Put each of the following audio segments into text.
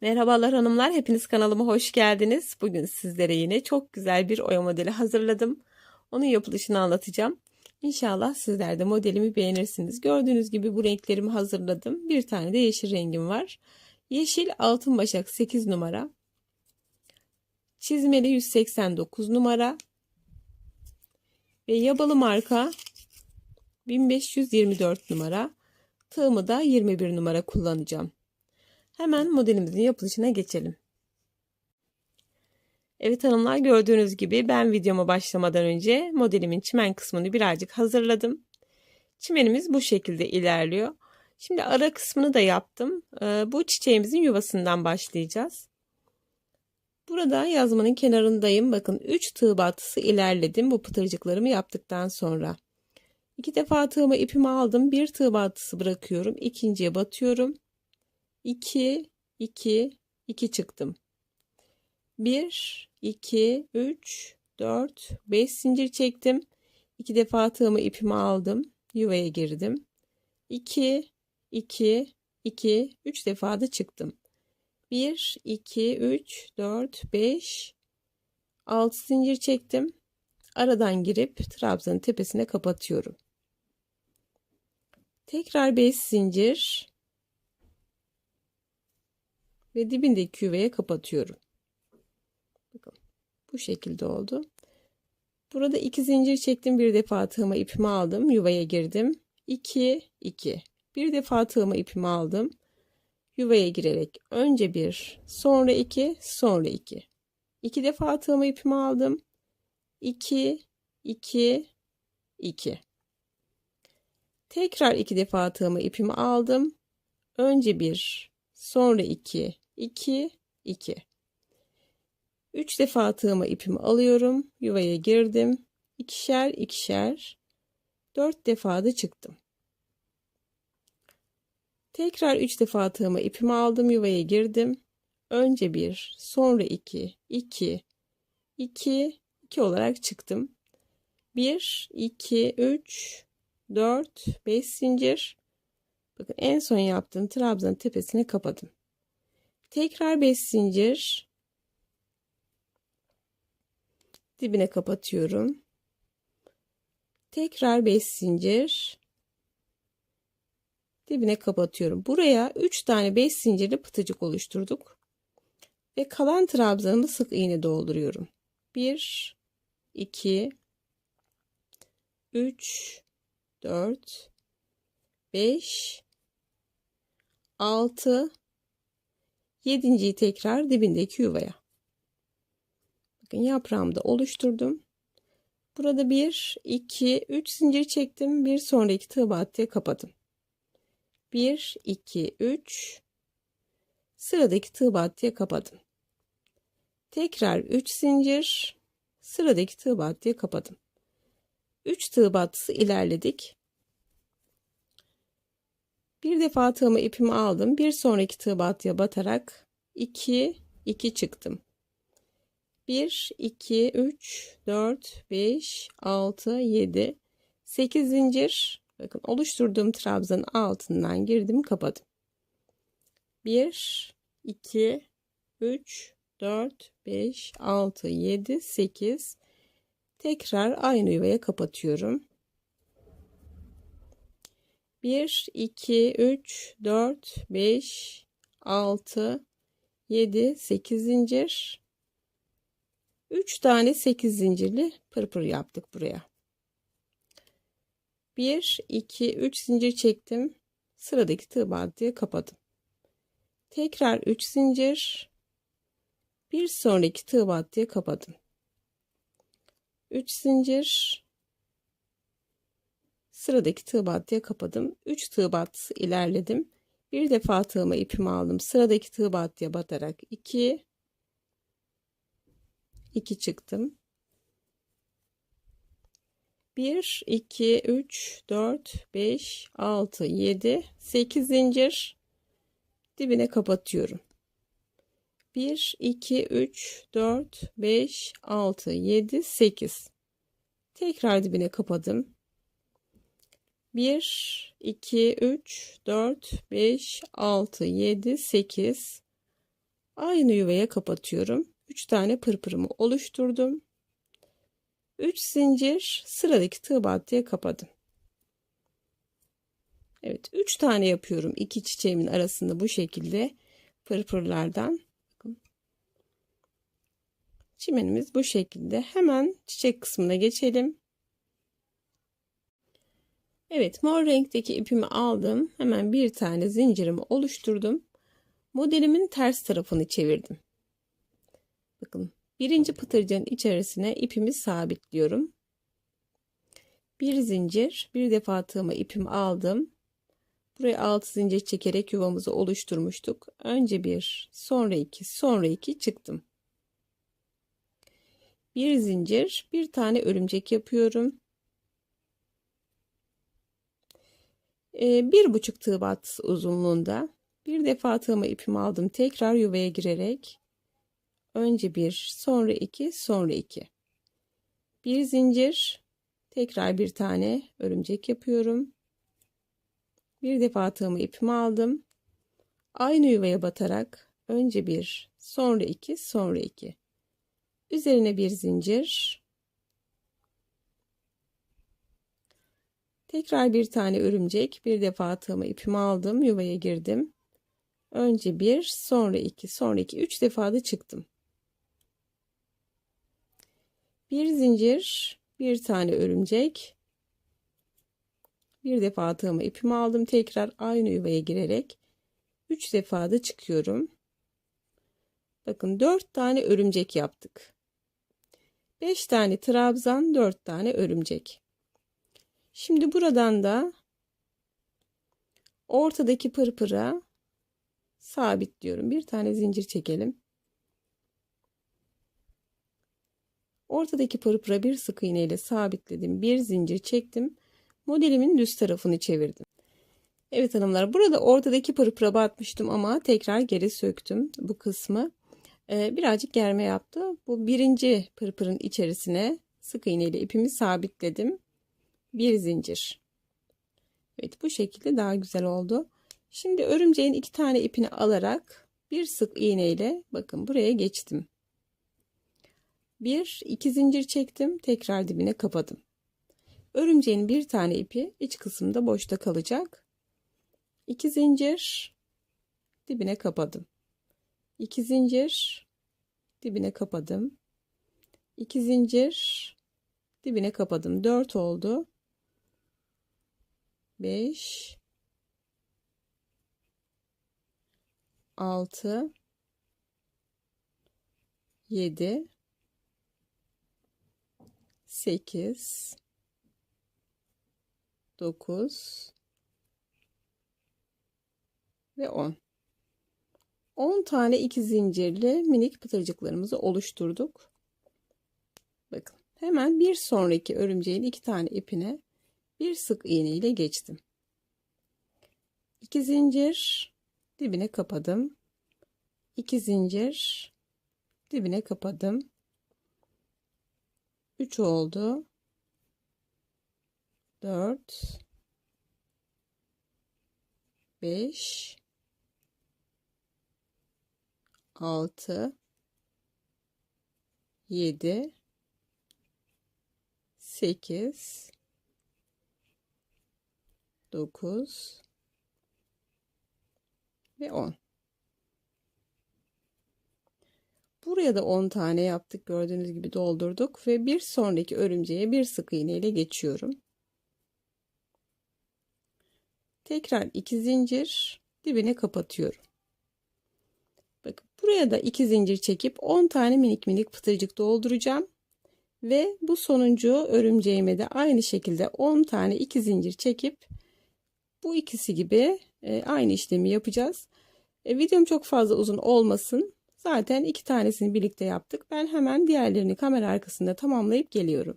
Merhabalar hanımlar, hepiniz kanalıma hoş geldiniz. Bugün sizlere yine çok güzel bir oya modeli hazırladım. Onun yapılışını anlatacağım. İnşallah sizler de modelimi beğenirsiniz. Gördüğünüz gibi bu renklerimi hazırladım. Bir tane de yeşil rengim var. Yeşil altın başak 8 numara. Çizmeli 189 numara. Ve yabalı marka 1524 numara. Tığımı da 21 numara kullanacağım. Hemen modelimizin yapılışına geçelim. Evet hanımlar gördüğünüz gibi ben videoma başlamadan önce modelimin çimen kısmını birazcık hazırladım. Çimenimiz bu şekilde ilerliyor. Şimdi ara kısmını da yaptım. Ee, bu çiçeğimizin yuvasından başlayacağız. Burada yazmanın kenarındayım. Bakın 3 tığ batısı ilerledim bu pıtırcıklarımı yaptıktan sonra. İki defa tığımı ipimi aldım. Bir tığ batısı bırakıyorum. İkinciye batıyorum. 2, 2, 2 çıktım. 1, 2, 3, 4, 5 zincir çektim. 2 defa tığımı ipimi aldım. Yuvaya girdim. 2, 2, 2, 3 defa da çıktım. 1, 2, 3, 4, 5, 6 zincir çektim. Aradan girip trabzanın tepesine kapatıyorum. Tekrar 5 zincir ve dibindeki küveye kapatıyorum. Bakın bu şekilde oldu. Burada iki zincir çektim. Bir defa tığıma ipimi aldım. Yuvaya girdim. 2 2. Bir defa tığıma ipimi aldım. Yuvaya girerek önce bir, sonra iki, sonra iki. İki defa tığıma ipimi aldım. 2 2 2. Tekrar iki defa tığıma ipimi aldım. Önce bir, sonra iki, 2 2 3 defa tığıma ipimi alıyorum yuvaya girdim. İkişer ikişer. 4 defa da çıktım. Tekrar 3 defa tığıma ipimi aldım yuvaya girdim. Önce bir sonra 2 2 2 2 olarak çıktım. 1 2 3 4 5 zincir. Bakın en son yaptığım trabzanın tepesine kapadım Tekrar 5 zincir. Dibine kapatıyorum. Tekrar 5 zincir. Dibine kapatıyorum. Buraya 3 tane 5 zincirli pıtıcık oluşturduk. Ve kalan trabzanımı sık iğne dolduruyorum. 1 2 3 4 5 6 Yedinciyi tekrar dibindeki yuvaya. Bakın yaprağımı da oluşturdum. Burada bir, iki, üç zincir çektim. Bir sonraki tığ battıya kapadım. Bir, iki, üç. Sıradaki tığ battıya kapadım. Tekrar üç zincir. Sıradaki tığ battıya kapadım. Üç tığ battısı ilerledik. Bir defa tığımı ipimi aldım. Bir sonraki tığ battıya batarak 2 2 çıktım. 1 2 3 4 5 6 7 8 zincir bakın oluşturduğum trabzanın altından girdim kapadım. 1 2 3 4 5 6 7 8 tekrar aynı yuvaya kapatıyorum. 1, 2, 3, 4, 5, 6, 7, 8 zincir. 3 tane 8 zincirli pırpır yaptık buraya. 1, 2, 3 zincir çektim. Sıradaki tığ battıya kapadım. Tekrar 3 zincir. Bir sonraki tığ battıya kapadım. 3 zincir Sıradaki tığ battıya kapadım. 3 tığ battı ilerledim. Bir defa tığıma ipimi aldım. Sıradaki tığ battıya batarak 2 2 çıktım. 1 2 3 4 5 6 7 8 zincir dibine kapatıyorum. 1 2 3 4 5 6 7 8 tekrar dibine kapadım. 1, 2, 3, 4, 5, 6, 7, 8. Aynı yuvaya kapatıyorum. 3 tane pırpırımı oluşturdum. 3 zincir sıradaki tığ battıya kapadım. Evet 3 tane yapıyorum. iki çiçeğimin arasında bu şekilde pırpırlardan. Çimenimiz bu şekilde. Hemen çiçek kısmına geçelim. Evet mor renkteki ipimi aldım. Hemen bir tane zincirimi oluşturdum. Modelimin ters tarafını çevirdim. Bakın birinci pıtırcığın içerisine ipimi sabitliyorum. Bir zincir bir defa tığıma ipimi aldım. Buraya 6 zincir çekerek yuvamızı oluşturmuştuk. Önce bir, sonra iki, sonra iki çıktım. Bir zincir, bir tane örümcek yapıyorum. Bir buçuk tığ bat uzunluğunda bir defa tığıma ipimi aldım. Tekrar yuvaya girerek önce bir, sonra iki, sonra iki. Bir zincir, tekrar bir tane örümcek yapıyorum. Bir defa tığımı ipimi aldım. Aynı yuvaya batarak önce bir, sonra iki, sonra iki. Üzerine bir zincir. Tekrar bir tane örümcek. Bir defa tığımı ipimi aldım. Yuvaya girdim. Önce bir, sonra iki, sonra iki. Üç defa da çıktım. Bir zincir, bir tane örümcek. Bir defa tığımı ipimi aldım. Tekrar aynı yuvaya girerek 3 defa da çıkıyorum. Bakın 4 tane örümcek yaptık. 5 tane trabzan, 4 tane örümcek. Şimdi buradan da ortadaki pırpıra sabitliyorum. Bir tane zincir çekelim. Ortadaki pırpıra bir sık iğne ile sabitledim. Bir zincir çektim modelimin düz tarafını çevirdim. Evet hanımlar burada ortadaki pırpıra batmıştım ama tekrar geri söktüm bu kısmı. Ee, birazcık germe yaptı. Bu birinci pırpırın içerisine sık iğne ile ipimi sabitledim. Bir zincir. Evet bu şekilde daha güzel oldu. Şimdi örümceğin iki tane ipini alarak bir sık iğne ile bakın buraya geçtim. Bir iki zincir çektim tekrar dibine kapadım. Örümceğin bir tane ipi iç kısımda boşta kalacak. 2 zincir dibine kapadım. 2 zincir dibine kapadım. 2 zincir dibine kapadım. 4 oldu. 5 6 7 8 9 ve 10. 10 tane iki zincirli minik pıtırcıklarımızı oluşturduk. Bakın hemen bir sonraki örümceğin iki tane ipine bir sık iğne ile geçtim. 2 zincir dibine kapadım. 2 zincir dibine kapadım. 3 oldu. 4 5 6 7 8 9 ve 10 Buraya da 10 tane yaptık. Gördüğünüz gibi doldurduk ve bir sonraki örümceğe bir sık iğne ile geçiyorum. Tekrar iki zincir dibine kapatıyorum. Bakın buraya da iki zincir çekip 10 tane minik minik pıtırcık dolduracağım. Ve bu sonuncu örümceğime de aynı şekilde 10 tane iki zincir çekip bu ikisi gibi e, aynı işlemi yapacağız. E, videom çok fazla uzun olmasın. Zaten iki tanesini birlikte yaptık. Ben hemen diğerlerini kamera arkasında tamamlayıp geliyorum.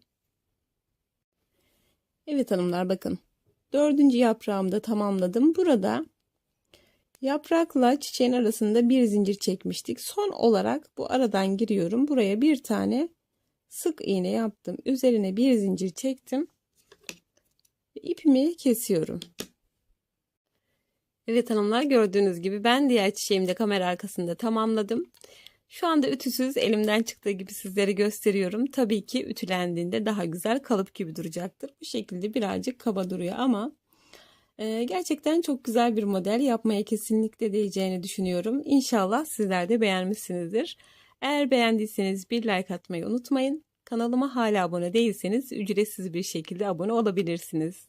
Evet hanımlar bakın. Dördüncü yaprağımda tamamladım. Burada yaprakla çiçeğin arasında bir zincir çekmiştik. Son olarak bu aradan giriyorum. Buraya bir tane sık iğne yaptım. Üzerine bir zincir çektim. İpimi kesiyorum. Evet hanımlar gördüğünüz gibi ben diğer çiçeğimi de kamera arkasında tamamladım. Şu anda ütüsüz elimden çıktığı gibi sizlere gösteriyorum. Tabii ki ütülendiğinde daha güzel kalıp gibi duracaktır. Bu şekilde birazcık kaba duruyor ama e, gerçekten çok güzel bir model yapmaya kesinlikle değeceğini düşünüyorum. İnşallah sizler de beğenmişsinizdir. Eğer beğendiyseniz bir like atmayı unutmayın. Kanalıma hala abone değilseniz ücretsiz bir şekilde abone olabilirsiniz.